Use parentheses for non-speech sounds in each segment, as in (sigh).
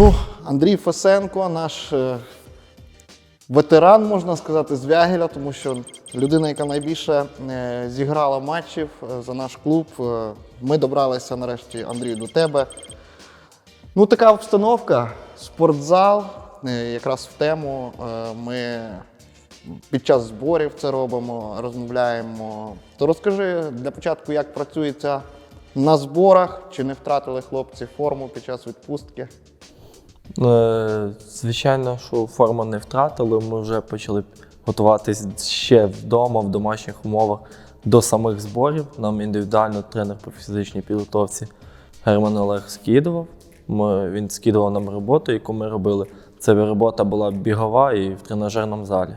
Ну, Андрій Фесенко, наш е, ветеран, можна сказати, з Вягеля, тому що людина, яка найбільше е, зіграла матчів е, за наш клуб. Ми добралися нарешті, Андрію, до тебе. Ну, така обстановка, спортзал, якраз в тему. Ми під час зборів це робимо, розмовляємо. То розкажи для початку, як працюється на зборах, чи не втратили хлопці форму під час відпустки. Е, Звичайно, що форму не втратили. Ми вже почали готуватись ще вдома, в домашніх умовах до самих зборів. Нам індивідуально тренер по фізичній підготовці Герман Олег скидував. Ми, він скидував нам роботу, яку ми робили. Ця робота була бігова і в тренажерному залі.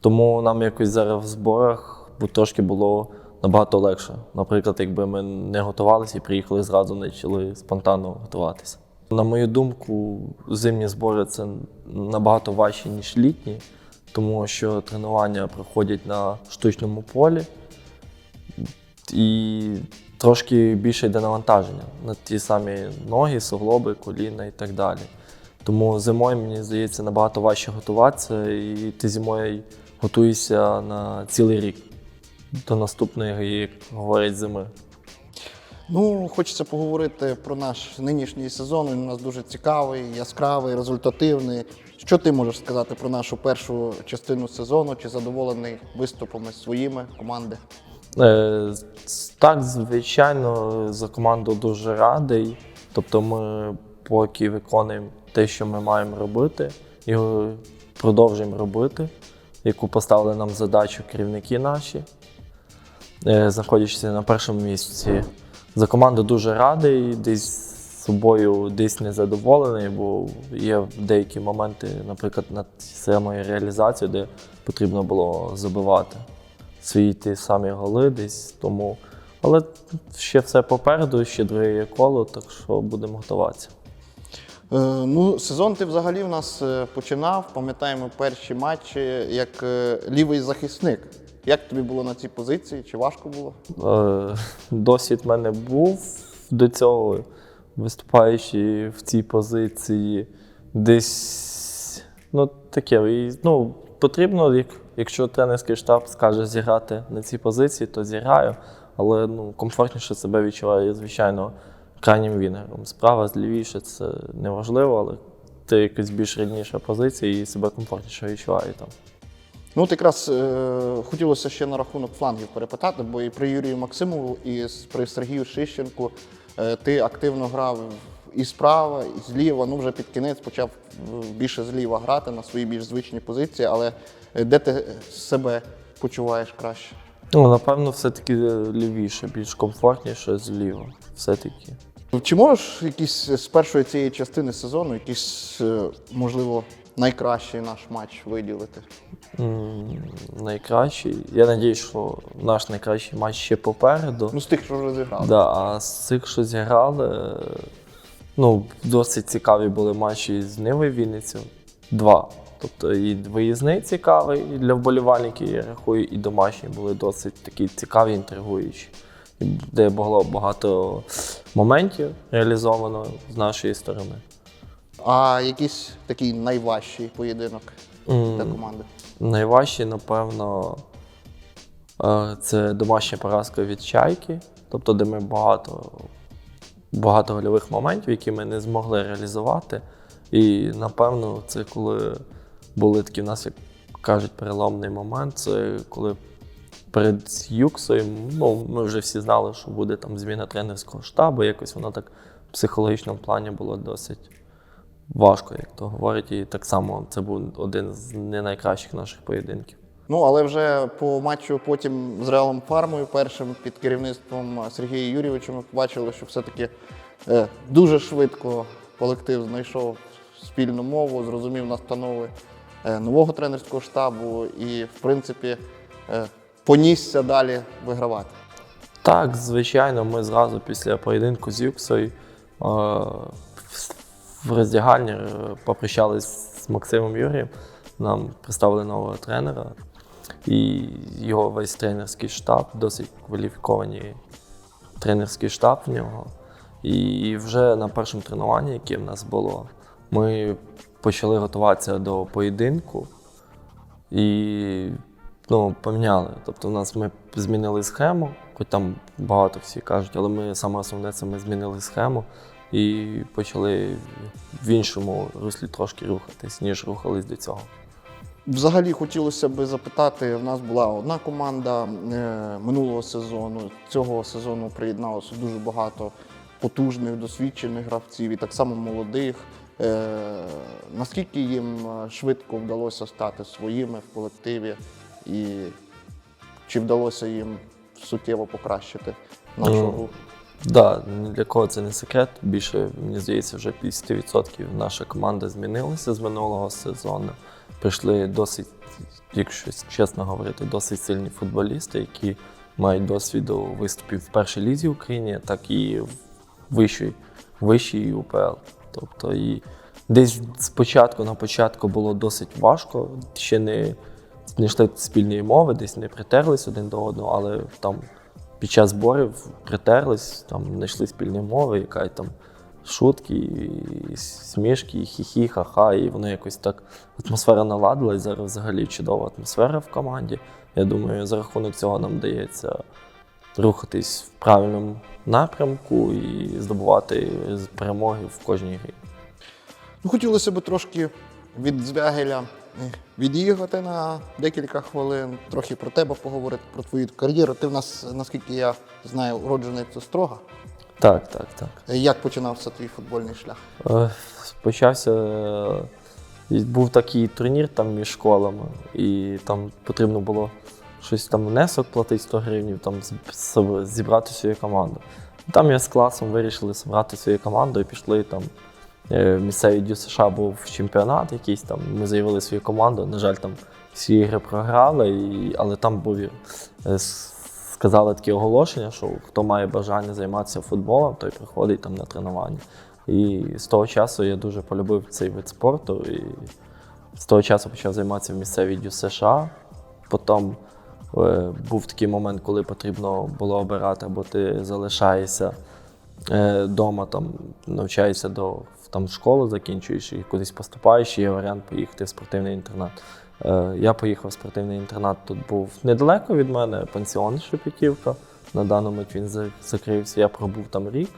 Тому нам якось зараз в зборах трошки було набагато легше. Наприклад, якби ми не готувалися і приїхали зразу, почали спонтанно готуватися. На мою думку, зимні збори це набагато важче, ніж літні, тому що тренування проходять на штучному полі і трошки більше йде навантаження на ті самі ноги, суглоби, коліна і так далі. Тому зимою, мені здається, набагато важче готуватися, і ти зимою готуєшся на цілий рік до наступної, як говорять, зими. Ну, хочеться поговорити про наш нинішній сезон. Він у нас дуже цікавий, яскравий, результативний. Що ти можеш сказати про нашу першу частину сезону? Чи задоволений виступами своїми команди? Е, Так, звичайно, за команду дуже радий. Тобто ми поки виконуємо те, що ми маємо робити, і продовжуємо робити, яку поставили нам задачу керівники наші, е, знаходячись на першому місці. За команду дуже радий, десь собою десь незадоволений, бо є деякі моменти, наприклад, над самою реалізацією, де потрібно було забивати свої ті самі голи десь тому. Але ще все попереду, ще друге коло, так що будемо готуватися. Е, ну, сезон ти взагалі в нас е, починав. Пам'ятаємо перші матчі як е, лівий захисник. Як тобі було на цій позиції? Чи важко було? Е, Досвід в мене був до цього, виступаючи в цій позиції, десь ну, таке. І, ну, потрібно, як, якщо тренерський штаб скаже зіграти на цій позиції, то зіграю. Але ну, комфортніше себе відчуваю, звичайно, крайнім вінгером. Справа, злівіше це не важливо, але ти якась більш рідніша позиція і себе комфортніше відчуваю там. Ну, от якраз е, хотілося ще на рахунок флангів перепитати, бо і при Юрію Максимову, і при Сергію Шищенку е, ти активно грав і справа, і зліва. Ну, вже під кінець почав е, більше зліва грати на свої більш звичні позиції, але е, де ти себе почуваєш краще? Ну, напевно, все-таки лівіше, більш комфортніше зліва. Все-таки. Чи можеш якісь з першої цієї частини сезону, якийсь, е, можливо, найкращий наш матч виділити? М, Найкращий. Я надіюсь, що наш найкращий матч ще попереду. Ну, з тих, що вже зіграли. Да, а з цих, що зіграли, ну, досить цікаві були матчі з Нивою Вінницю. Два. Тобто і виїзний цікавий для вболівальників, я рахую, і домашні були досить такі цікаві, інтригуючі. Де було багато моментів реалізовано з нашої сторони. А якийсь такий найважчий поєдинок для команди? Найважче, напевно, е, це домашня поразка від чайки, тобто, де ми багато, багато гольових моментів, які ми не змогли реалізувати. І напевно, це коли були такі в нас, як кажуть, переломний момент. Це коли перед Юксою, ну, ми вже всі знали, що буде там зміна тренерського штабу. Якось воно так в психологічному плані було досить важко, як то говорять. І так само це був один з не найкращих наших поєдинків. Ну, але вже по матчу потім з Реалом Фармою, першим під керівництвом Сергія Юрійовича, ми побачили, що все-таки е, дуже швидко колектив знайшов спільну мову, зрозумів настанови е, нового тренерського штабу і, в принципі, е, понісся далі вигравати. Так, звичайно, ми зразу після поєдинку з Юксою е, в роздягальні е, попрощались з Максимом Юрієм. Нам представили нового тренера, і його весь тренерський штаб, досить кваліфікований тренерський штаб в нього. І вже на першому тренуванні, яке в нас було, ми почали готуватися до поєдинку і ну, поміняли. Тобто, у нас ми змінили схему, хоч там багато всі кажуть, але ми саме основне це ми змінили схему і почали в іншому руслі трошки рухатись, ніж рухались до цього. Взагалі хотілося б запитати, в нас була одна команда е, минулого сезону. Цього сезону приєдналося дуже багато потужних, досвідчених гравців і так само молодих. Е, наскільки їм е, швидко вдалося стати своїми в колективі, і чи вдалося їм суттєво покращити нашу Ну, Да, ні для кого це не секрет. Більше, мені здається, вже 50% наша команда змінилася з минулого сезону. Прийшли досить, якщо чесно говорити, досить сильні футболісти, які мають досвіду виступів в першій лізі в Україні, так і в вищій, вищій УПЛ. Тобто і десь спочатку, на початку було досить важко, ще не знайшли спільної мови, десь не притерлись один до одного, але там під час зборів притерлись, там знайшли спільні мови, яка там шутки, і смішки, і хі-хі, ха-ха, і воно якось так атмосфера наладилась. Зараз взагалі чудова атмосфера в команді. Я думаю, за рахунок цього нам вдається рухатись в правильному напрямку і здобувати перемоги в кожній грі. Ну, хотілося б трошки від Звягеля від'їхати на декілька хвилин, трохи про тебе поговорити, про твою кар'єру. Ти в нас, наскільки я знаю, уродженець Острога. Так, так, так. Е, Як починався твій футбольний шлях? Е, Почався. е, Був такий турнір там між школами, і там потрібно було щось там внесок платити 100 гривень, там зібрати свою команду. Там я з класом вирішили зібрати свою команду і пішли там. Е, місцевій Дю США був чемпіонат якийсь там. Ми заявили свою команду. На жаль, там всі ігри програли, і, але там був е, сказали таке оголошення, що хто має бажання займатися футболом, той приходить там на тренування. І з того часу я дуже полюбив цей вид спорту. І з того часу почав займатися в місцевій Дю США. Потім е, був такий момент, коли потрібно було обирати, або ти залишаєшся вдома, там, навчаєшся до там, в школу, закінчуєш і кудись поступаєш, і є варіант поїхати в спортивний інтернат. Е, я поїхав в спортивний інтернат. Тут був недалеко від мене пансіон Шепетівка. На даний момент він закрився. Я пробув там рік,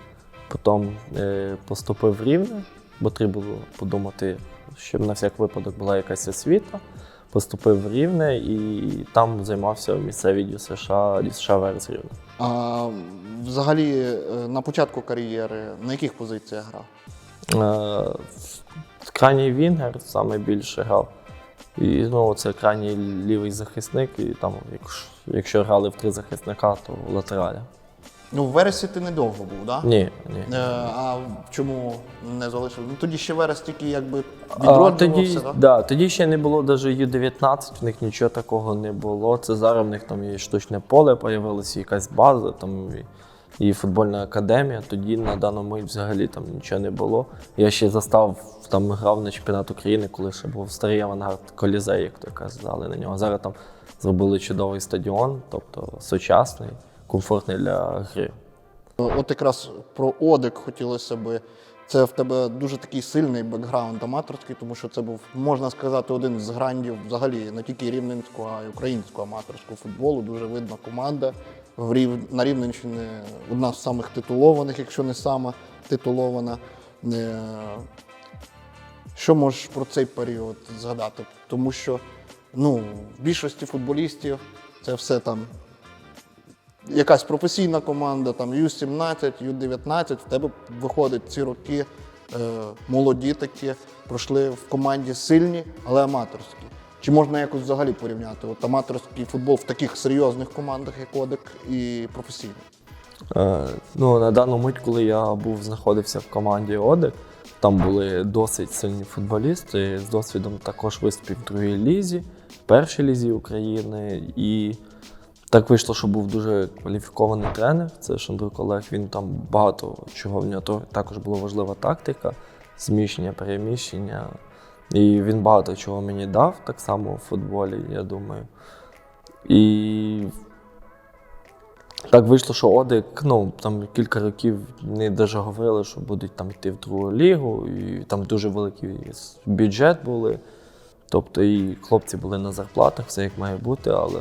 потім е, поступив в Рівне, бо треба було подумати, щоб на всяк випадок була якась освіта. Поступив в Рівне і там займався в місцевій США, США Верес Рівне. А, взагалі, е, на початку кар'єри на яких позиціях грав? Е, крайній Вінгер саме більше грав. І ну, це крайній лівий захисник, і там, якщо, якщо грали в три захисника, то в латералі. Ну, в вересі ти недовго був, так? Да? Ні, ні. Е, а чому не залишив? Ну тоді ще верес тільки якби відроджувався, тоді, так? да, тоді ще не було навіть Ю-19, в них нічого такого не було. Це зараз в них там є штучне поле, появилася якась база, там і, і футбольна академія. Тоді на даному мить взагалі там нічого не було. Я ще застав, там грав на чемпіонат України, коли ще був старий авангард Колізей, як то казали на нього. Зараз там зробили чудовий стадіон, тобто сучасний, комфортний для гри. От якраз про Одик хотілося би. Це в тебе дуже такий сильний бекграунд аматорський, тому що це був, можна сказати, один з грандів взагалі не тільки рівненського, а й українського аматорського футболу. Дуже видна команда. На Рівненщині одна з самих титулованих, якщо не сама титулована. Е, Що можеш про цей період згадати? Тому що ну, в більшості футболістів це все там якась професійна команда, там Ю-17, Ю-19, в тебе виходить ці роки е, молоді такі, пройшли в команді сильні, але аматорські. Чи можна якось взагалі порівняти от аматорський футбол в таких серйозних командах, як Одек, і професійний? Е, ну, на дану мить, коли я був знаходився в команді Одек, там були досить сильні футболісти з досвідом також виступів в другій лізі, першій лізі України. І так вийшло, що був дуже кваліфікований тренер. Це Шандрук Олег. Він там багато чого в нього також була важлива тактика, зміщення, переміщення. І він багато чого мені дав, так само у футболі, я думаю. І Так вийшло, що Одик, ну там кілька років не даже говорили, що будуть там йти в другу лігу, і там дуже великий бюджет були. Тобто і хлопці були на зарплатах, все як має бути, але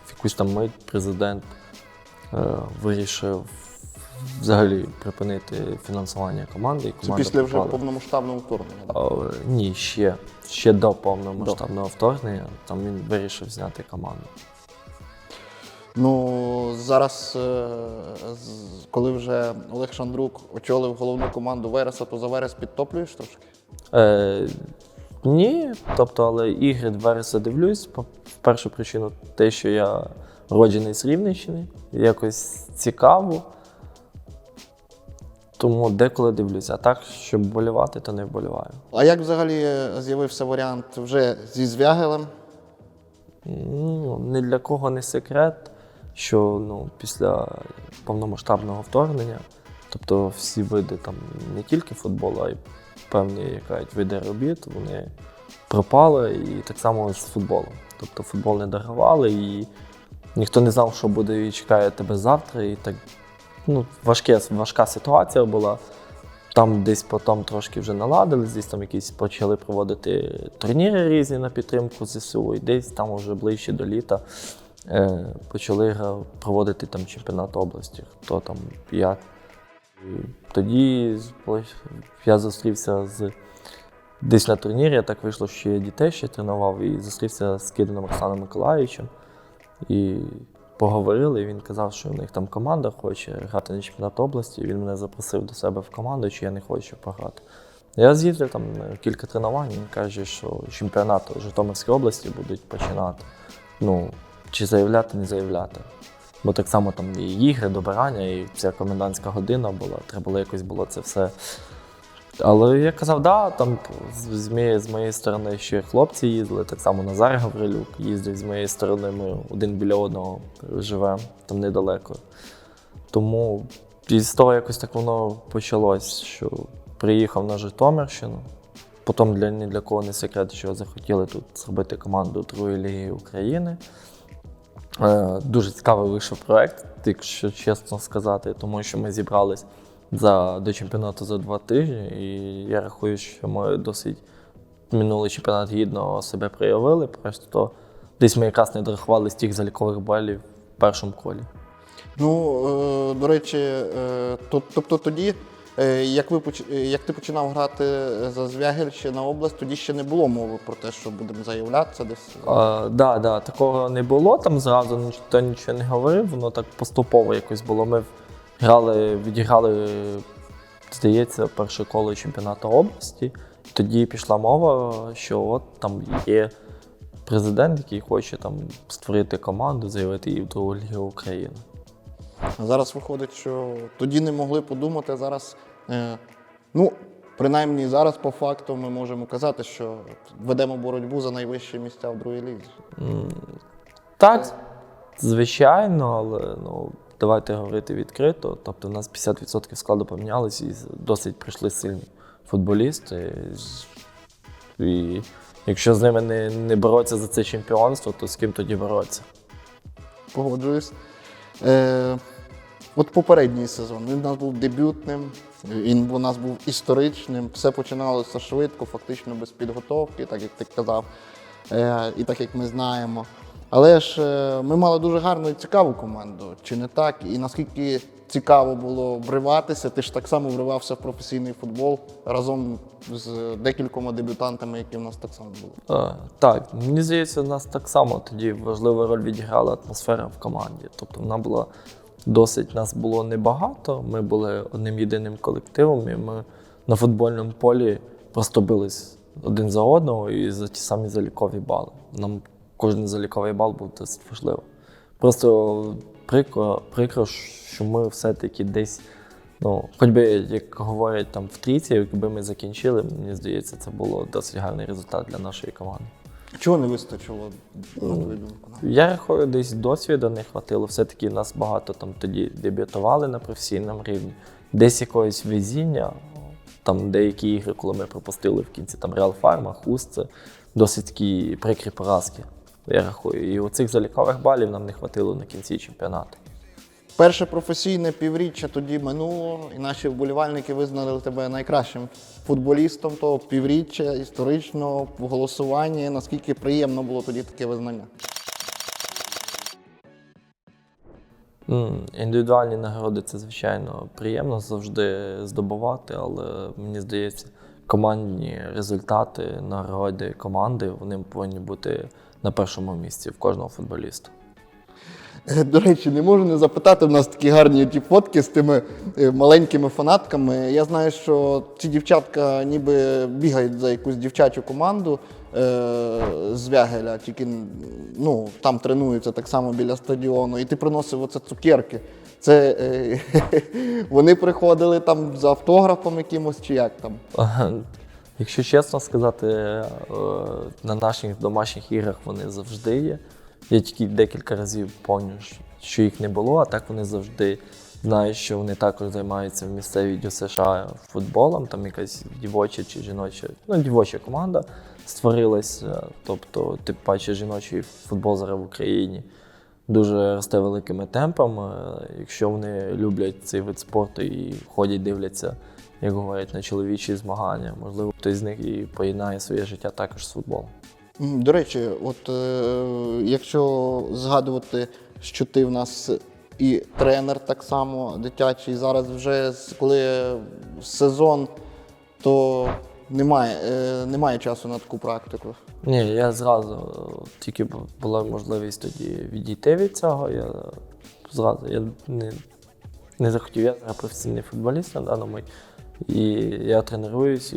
в якусь там мить президент е, вирішив взагалі припинити фінансування команди. І Це команда після вже пропала. повномасштабного вторгнення. А, Ні, ще, ще до повномасштабного вторгнення. Там він вирішив зняти команду. Ну зараз, е, з- коли вже Олег Шандрук очолив головну команду Вереса, то за Верес підтоплюєш трошки? Е, ні, тобто, але ігри Вереса дивлюсь. По- першу причину те, що я роджений з Рівненщини, якось цікаво. Тому деколи дивлюсь. А так, щоб вболівати, то не вболіваю. А як взагалі з'явився варіант вже зі Звягелем? Ну, ні для кого не секрет, що ну, після повномасштабного вторгнення, тобто всі види там не тільки футболу, а й певні кажуть, види робіт, вони пропали і так само з футболом. Тобто футбол не дарували, і ніхто не знав, що буде і чекає тебе завтра. І так ну, важке, важка ситуація була. Там десь потім трошки вже наладились, десь там якісь почали проводити турніри різні на підтримку ЗСУ, і десь там вже ближче до літа е, почали проводити там чемпіонат області. Хто там як. Тоді я зустрівся з десь на турнірі, так вийшло, що я дітей ще тренував, і зустрівся з Киданом Оксаном Миколаївичем. І поговорили, і він казав, що в них там команда хоче грати на чемпіонат області. Він мене запросив до себе в команду, чи я не хочу пограти. Я з'їздив там кілька тренувань, він каже, що чемпіонати в Житомирській області будуть починати. Ну, чи заявляти, не заявляти. Бо так само там і ігри, добирання, і ця комендантська година була. Треба було якось було це все. Але я казав, да, там з, з, моєї, з моєї сторони ще хлопці їздили, так само Назар Гаврилюк їздив з моєї сторони, ми один біля одного живемо, там недалеко. Тому і з того якось так воно почалось, що приїхав на Житомирщину. Потім для ні для кого не секрет, що захотіли тут зробити команду Другої ліги України. Е, Дуже цікавий вийшов проект, якщо чесно сказати, тому що ми зібрались за, до чемпіонату за два тижні, і я рахую, що ми досить минулий чемпіонат гідно себе проявили. Просто десь ми якраз не дорахували з тих залікових балів в першому колі. Ну, е, до речі, е, тобто тоді, як, ви, е, як ти починав грати за Звягель ще на область, тоді ще не було мови про те, що будемо заявлятися десь. А, да, да, такого не було там зразу, ніхто нічого не говорив, воно так поступово якось було. Ми грали, відіграли, здається, перше коло чемпіонату області. Тоді пішла мова, що от там є президент, який хоче там створити команду, заявити її в другу лігу України. А зараз виходить, що тоді не могли подумати, а зараз. Е, ну, принаймні зараз по факту ми можемо казати, що ведемо боротьбу за найвищі місця в другій лізі. Так, звичайно, але ну, давайте говорити відкрито. Тобто, у нас 50% складу помінялись і досить прийшли сильні футболісти. І якщо з ними не, не боротися за це чемпіонство, то з ким тоді боротися? Погоджуюсь. Е, от попередній сезон він у нас був дебютним, він у нас був історичним, все починалося швидко, фактично без підготовки, так як ти казав, е, і так як ми знаємо. Але ж е, ми мали дуже гарну і цікаву команду, чи не так? І наскільки цікаво було вриватися, ти ж так само вривався в професійний футбол разом з декількома дебютантами, які в нас так само були. Е, Так, мені здається, у нас так само тоді важливу роль відіграла атмосфера в команді. Тобто вона була досить, нас було небагато. Ми були одним єдиним колективом, і ми на футбольному полі просто бились один за одного і за ті самі залікові бали. Нам кожен заліковий бал був досить важливий. Просто прикро, прикро, що ми все-таки десь. Ну, хоч би, як говорять там в трійці, якби ми закінчили, мені здається, це було досить гарний результат для нашої команди. Чого не вистачило, на твою думку? Я рахую, десь досвіду не хватило. Все-таки нас багато там тоді дебютували на професійному рівні. Десь якогось везіння. Там деякі ігри, коли ми пропустили в кінці, там Реал Фарма, Хуст, це досить такі прикрі поразки. Я рахую. І оцих залікових балів нам не хватило на кінці чемпіонату. Перше професійне півріччя тоді минуло, і наші вболівальники визнали тебе найкращим футболістом того півріччя історичного в голосуванні. Наскільки приємно було тоді таке визнання? Індивідуальні нагороди це, звичайно, приємно завжди здобувати, але мені здається, командні результати, нагороди команди вони повинні бути на першому місці в кожного футболіста. Е, До речі, не можу не запитати. У нас такі гарні ті фотки з тими е, маленькими фанатками. Я знаю, що ці дівчатка ніби бігають за якусь дівчачу команду е, з Вягеля, тільки ну, там тренуються так само біля стадіону. І ти приносив оце цукерки. Це (laughs) вони приходили там за автографом якимось чи як там. Якщо чесно сказати, на наших домашніх іграх вони завжди є. Я тільки декілька разів пам'ятаю, що їх не було, а так вони завжди знають, що вони також займаються в місцевій ДЮСШ футболом, там якась дівоча чи жіноча, ну, дівоча команда створилася. Тобто, тим паче жіночий футбол зараз в Україні дуже росте великими темпами. Якщо вони люблять цей вид спорту і ходять, дивляться, як говорять, на чоловічі змагання, можливо, хтось з них і поєднає своє життя також з футболом. До речі, от е, якщо згадувати, що ти в нас і тренер так само дитячий, зараз вже коли сезон, то немає, е, немає часу на таку практику. Ні, я зразу е, тільки була можливість тоді відійти від цього. Я зразу я не, не захотів. Я професійний футболіст на даному. І я тренуюсь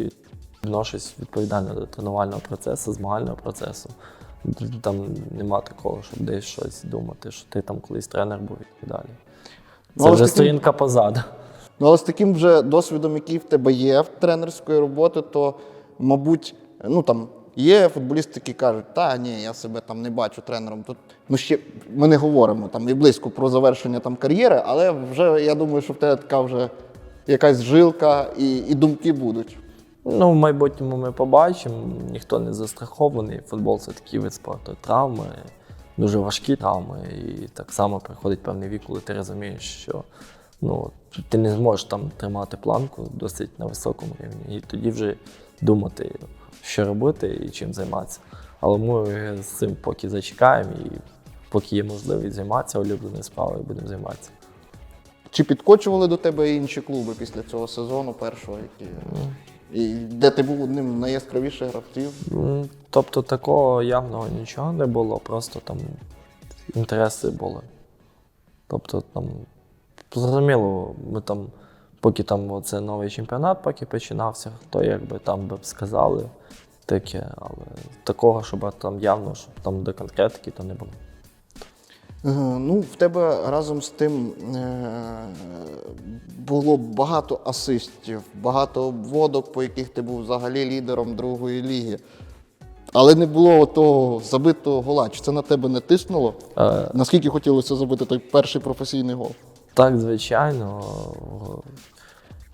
відношусь відповідально до тренувального процесу, змагального процесу. Там нема такого, щоб десь щось думати, що ти там колись тренер був і так далі. Ну, Це вже таким- сторінка позаду. Ну, але з таким вже досвідом, який в тебе є в тренерської роботи, то, мабуть, ну там є футболісти, які кажуть, та ні, я себе там не бачу тренером. Тут ну ще ми не говоримо там і близько про завершення там кар'єри, але вже я думаю, що в тебе така вже якась жилка і, і думки будуть. Ну, в майбутньому ми побачимо. Ніхто не застрахований. Футбол це такий вид спорту. Травми, дуже важкі травми. І так само приходить певний вік, коли ти розумієш, що ну, ти не зможеш там тримати планку досить на високому рівні. І тоді вже думати, що робити і чим займатися. Але ми з цим поки зачекаємо і поки є можливість займатися улюбленою справою, будемо займатися. Чи підкочували до тебе інші клуби після цього сезону першого, які... де ти був одним з найяскравіших гравців? Тобто такого явного нічого не було, просто там інтереси були. Тобто там, зрозуміло, ми там, поки там оце новий чемпіонат поки починався, то якби там би сказали таке, але такого, щоб там явно, щоб там до конкретики, то не було. Е, Ну, в тебе разом з тим е, було багато асистів, багато обводок, по яких ти був взагалі лідером другої ліги. Але не було того забитого гола. Чи це на тебе не тиснуло? А... Наскільки хотілося забити той перший професійний гол? Так, звичайно.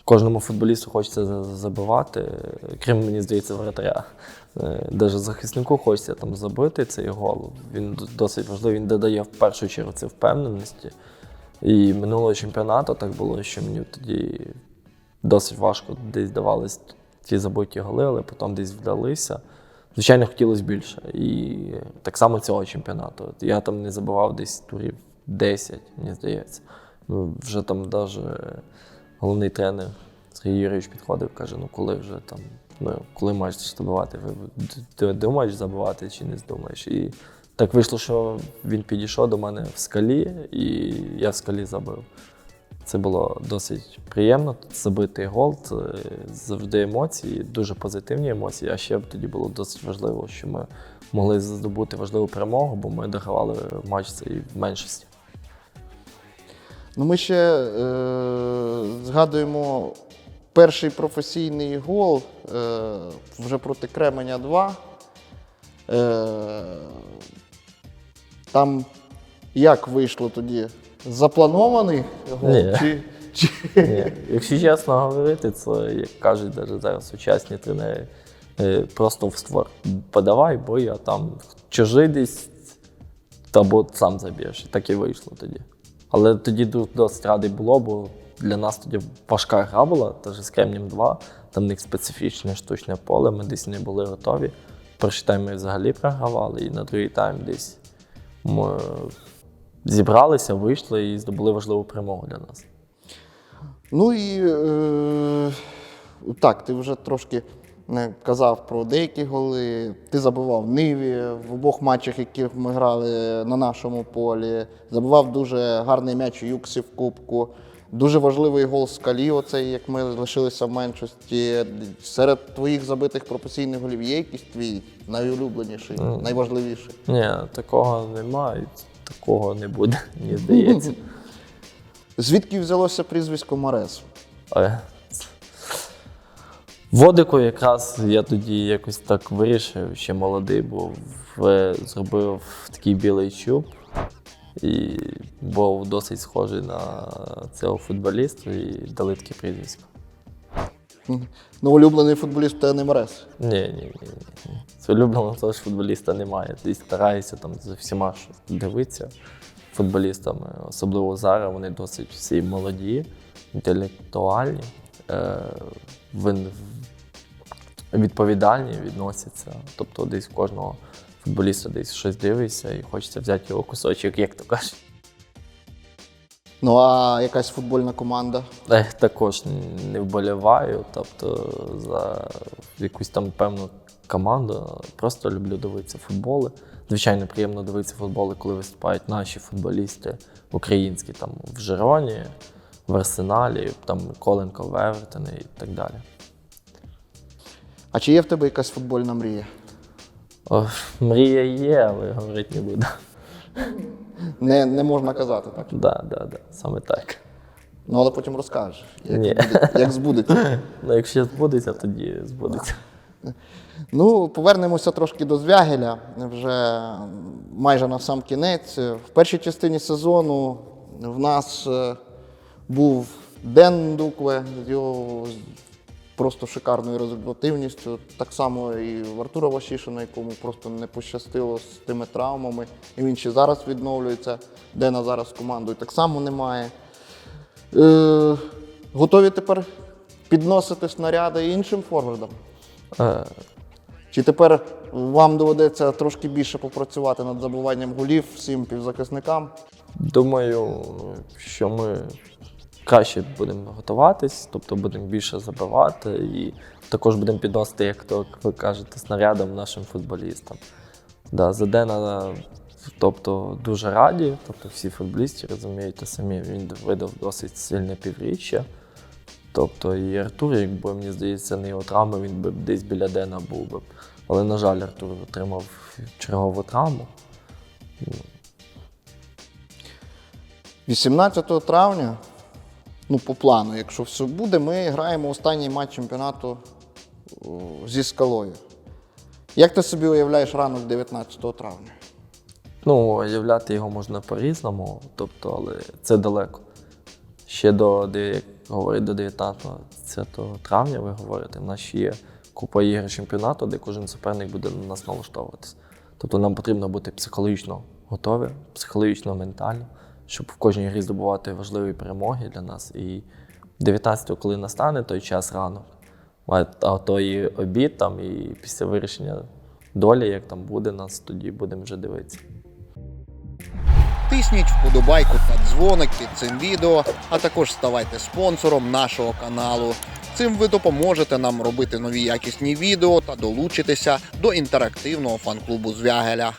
Кожному футболісту хочеться забивати, крім, мені здається, воротаря. Навіть захиснику хочеться там забити цей гол. Він досить важливий, він додає в першу чергу це впевненості. І минулого чемпіонату так було, що мені тоді досить важко десь давались ті забиті голи, але потім десь вдалися. Звичайно, хотілося більше. І так само цього чемпіонату. Я там не забивав десь турів 10, мені здається. Вже там навіть головний тренер Сергій Юрійович підходив, каже: ну коли вже там, ну коли маєш забивати, ви думаєш забивати чи не здумаєш? І так вийшло, що він підійшов до мене в скалі, і я в скалі забив. Це було досить приємно. Забитий гол, це завжди емоції, дуже позитивні емоції. А ще б тоді було досить важливо, що ми могли здобути важливу перемогу, бо ми догравали матч цей в меншості. Ну, ми ще е, згадуємо перший професійний гол е, вже проти Кременя 2. Е, там як вийшло тоді? Запланований гол? Ні. Чи, чи... Ні, Якщо чесно говорити, це як кажуть навіть зараз сучасні тренери, е, просто в створ подавай, бой, а там чужий десь, або сам заб'єш. Так і вийшло тоді. Але тоді досить радий було, бо для нас тоді важка гра була, теж з Кремнем 2. Там в них специфічне штучне поле, ми десь не були готові. Перший тайм ми взагалі програвали, і на другий тайм десь ми зібралися, вийшли і здобули важливу перемогу для нас. Ну і е, так, ти вже трошки е, казав про деякі голи. Ти забивав Ниві в обох матчах, яких ми грали на нашому полі. Забивав дуже гарний м'яч у Юксі в Кубку. Дуже важливий гол з Калі, оцей, як ми лишилися в меншості. Серед твоїх забитих професійних голів є якийсь твій найулюбленіший, найважливіший. Ні, такого немає, такого не буде, (laughs) мені здається. Звідки взялося прізвисько Марес? Водику якраз я тоді якось так вирішив, ще молодий був, зробив такий білий чуб і був досить схожий на цього футболіста і дали таке прізвисько. Ну, улюблений футболіст тебе не Марес. Ні, ні, ні. ні. З улюбленого футболіста немає. Десь стараюся там за всіма дивитися футболістами. Особливо зараз вони досить всі молоді, інтелектуальні, відповідальні відносяться. Тобто десь в кожного футболіста десь щось дивишся і хочеться взяти його кусочок, як то кажуть. Ну а якась футбольна команда. Я також не вболіваю, тобто за якусь там певну команду. Просто люблю дивитися футболи. Звичайно, приємно дивитися футболи, коли виступають наші футболісти українські там в Жероні, в Арсеналі, там Коленко в Евертоні і так далі. А чи є в тебе якась футбольна мрія? О, мрія є, але говорити не буду. Не, не можна казати так. Да, да, да, саме так. Ну але потім розкажеш, як, Ні. буде, як збудеться. (laughs) Ну, якщо збудеться, тоді збудеться. Ну, повернемося трошки до Звягеля. Вже майже на сам кінець. В першій частині сезону в нас е, був Ден Дукве з його просто шикарною результативністю. Так само і в Артура Вашішина, якому просто не пощастило з тими травмами. І він ще зараз відновлюється. Дена зараз командою так само немає. Е, готові тепер підносити снаряди іншим форвардам? Е, Чи тепер вам доведеться трошки більше попрацювати над забуванням голів всім півзахисникам? Думаю, що ми краще будемо готуватись, тобто будемо більше забивати і також будемо підносити, як то ви кажете, снарядом нашим футболістам. Да, за Дена, тобто дуже раді, тобто всі футболісти розумієте самі, він видав досить сильне півріччя. Тобто і Артур, якби мені здається, не його травми, він би десь біля Дена був би. Але, на жаль, Артур отримав чергову травму. 18 травня, ну по плану, якщо все буде, ми граємо останній матч чемпіонату зі скалою. Як ти собі уявляєш ранок 19 травня? Ну, уявляти його можна по-різному, тобто, але це далеко. Ще до, як говорить, до 19 травня, ви говорите, в нас ще є купа ігор чемпіонату, де кожен суперник буде на нас налаштовуватися. Тобто нам потрібно бути психологічно готові, психологічно, ментально, щоб в кожній грі здобувати важливі перемоги для нас. І 19-го, коли настане той час рано, а а то і обід там, і після вирішення долі, як там буде нас, тоді будемо вже дивитися. Тисніть вподобайку та дзвоник під цим відео, а також ставайте спонсором нашого каналу. Цим ви допоможете нам робити нові якісні відео та долучитися до інтерактивного фан-клубу Звягеля.